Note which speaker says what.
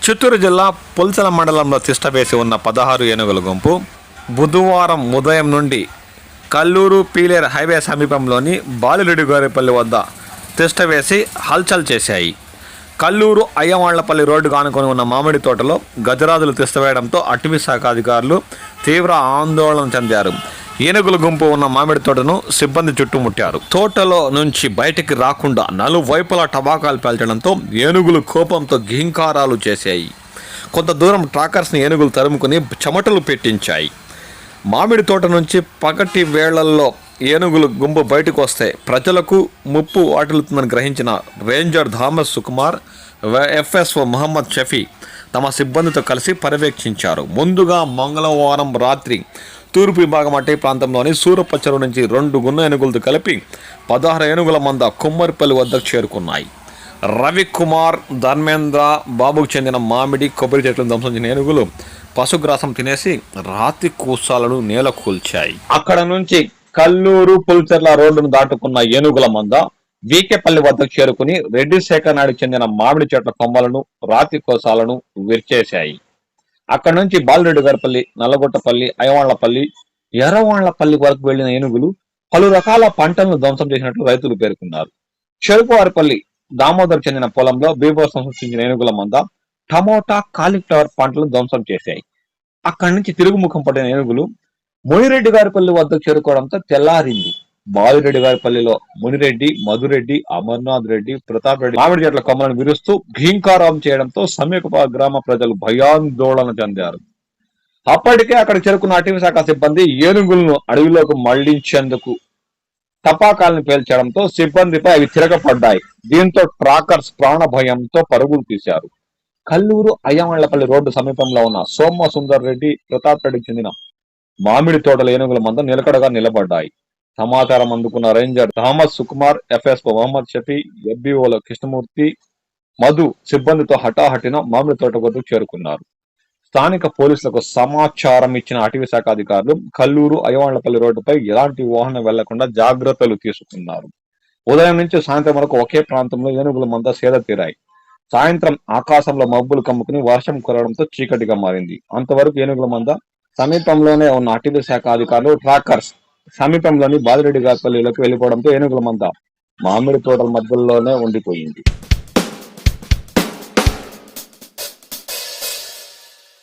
Speaker 1: చిత్తూరు జిల్లా పుల్సల మండలంలో తిష్టవేసి ఉన్న పదహారు ఏనుగుల గుంపు బుధవారం ఉదయం నుండి కల్లూరు పీలేరు హైవే సమీపంలోని బాలిరెడ్డి గోరేపల్లి వద్ద తిష్టవేసి హల్చల్ చేశాయి. కల్లూరు అయ్యవాళ్ళపల్లి రోడ్డు ఆనుకొని ఉన్న మామిడి తోటలో గజరాజులు తిష్టవేయడంతో అటవీ శాఖ అధికారులు తీవ్ర ఆందోళన చెందారు. ఏనుగుల గుంపు ఉన్న మామిడి తోటను సిబ్బంది చుట్టుముట్టారు. తోటలో నుంచి బయటికి రాకుండా నలువైపులా టబాకాలు పేల్చడంతో ఏనుగులు కోపంతో ఘీంకారాలు చేశాయి. కొంత దూరం ట్రాకర్స్ని ఏనుగులు తరుముకుని చెమటలు పెట్టించాయి. మామిడి తోట నుంచి పగటి వేళల్లో ఏనుగులు గుంపు బయటకు వస్తే ప్రజలకు ముప్పు వాటిల్లుతుందని గ్రహించిన ranger Thomas Sukumar FSO Mohammed Shafi తమ సిబ్బందితో కలిసి పర్యవేక్షించారు. ముందుగా మంగళవారం రాత్రి తూర్పు విభాగం అటవీ ప్రాంతంలోని సూరపచ్చరు నుంచి రెండు గున్న ఏనుగులతో కలిపి పదహారు ఏనుగుల మంద కుమ్మరిపల్లి వద్దకు చేరుకున్నాయి. రవికుమార్ ధర్మేంద్ర బాబుకు చెందిన మామిడి కొబ్బరి చెట్లను ధ్వంసించిన ఏనుగులు పశుగ్రాసం తినేసి రాతి కూసాలను నేల కూల్చాయి. అక్కడ నుంచి కల్లూరు పుల్చెర్ల రోడ్డును దాటుకున్న ఏనుగుల మంద వీకేపల్లి వద్దకు చేరుకుని రెడ్డి శేఖర్ నాయుడు చెందిన మామిడి చెట్ల కొమ్మలను రాతి కోసాలను విరిచేశాయి. అక్కడ నుంచి బాలిరెడ్డి గారిపల్లి నల్లగొట్టపల్లి అయవాళ్ళపల్లి ఎర్రవాళ్ళపల్లి వరకు వెళ్ళిన ఏనుగులు పలు రకాల పంటలను ధ్వంసం చేసినట్లు రైతులు పేర్కొన్నారు. చెరుకువారిపల్లి దామోదర్ చెందిన పొలంలో బీభత్సం సృష్టించిన ఏనుగుల మంద టమోటా కాలీఫ్లవర్ పంటలను ధ్వంసం చేశాయి. అక్కడి నుంచి తిరుగుముఖం పడిన ఏనుగులు మునిరెడ్డి గారిపల్లి వద్దకు చేరుకోవడంతో తెల్లారింది. బాలిరెడ్డి గారిపల్లిలో మునిరెడ్డి మధురెడ్డి అమర్నాథ్ రెడ్డి ప్రతాప్ రెడ్డి మామిడి చెట్ల కొమ్మలను విరుస్తూ భీంకారం చేయడంతో సమీప గ్రామ ప్రజలు భయాందోళన చెందారు. అప్పటికే అక్కడ చేరుకున్న అటవీ శాఖ సిబ్బంది ఏనుగులను అడవిలోకి మళ్ళించేందుకు టపాకాలను పేల్చడంతో సిబ్బందిపై అవి తిరగపడ్డాయి దీంతో ట్రాకర్స్ ప్రాణ భయంతో పరుగులు తీశారు. కల్లూరు అయ్యమళ్ళపల్లి రోడ్డు సమీపంలో ఉన్న సోమ సుందర్ రెడ్డి ప్రతాప్ రెడ్డికి చెందిన మామిడి తోటల ఏనుగుల మంద నిలకడగా నిలబడ్డాయి. సమాచారం అందుకున్న ranger Thomas Sukumar FSO Mohammed Shafi ఎఫ్బిఓల కృష్ణమూర్తి మధు సిబ్బందితో హఠాహటిన మామిడి తోట వద్దకు చేరుకున్నారు. స్థానిక పోలీసులకు సమాచారం ఇచ్చిన అటవీ శాఖ అధికారులు కల్లూరు అయ్యవాళ్ళపల్లి రోడ్డుపై ఎలాంటి వాహనం వెళ్ళకుండా జాగ్రత్తలు తీసుకున్నారు. ఉదయం నుంచి సాయంత్రం వరకు ఒకే ప్రాంతంలో ఏనుగుల మంద సేద తీరాయి. సాయంత్రం ఆకాశంలో మబ్బులు కమ్ముకుని వర్షం కురవడంతో చీకటిగా మారింది. అంతవరకు ఏనుగుల మంద సమీపంలోనే ఉన్న అటవీ శాఖ అధికారులు ట్రాకర్స్ సమీపంలోని బాదిరెడ్డి గాపల్లిలోకి వెళ్ళిపోవడంతో ఏనుగుల మంద మామిడి తోటల మధ్యలోనే ఉండిపోయింది.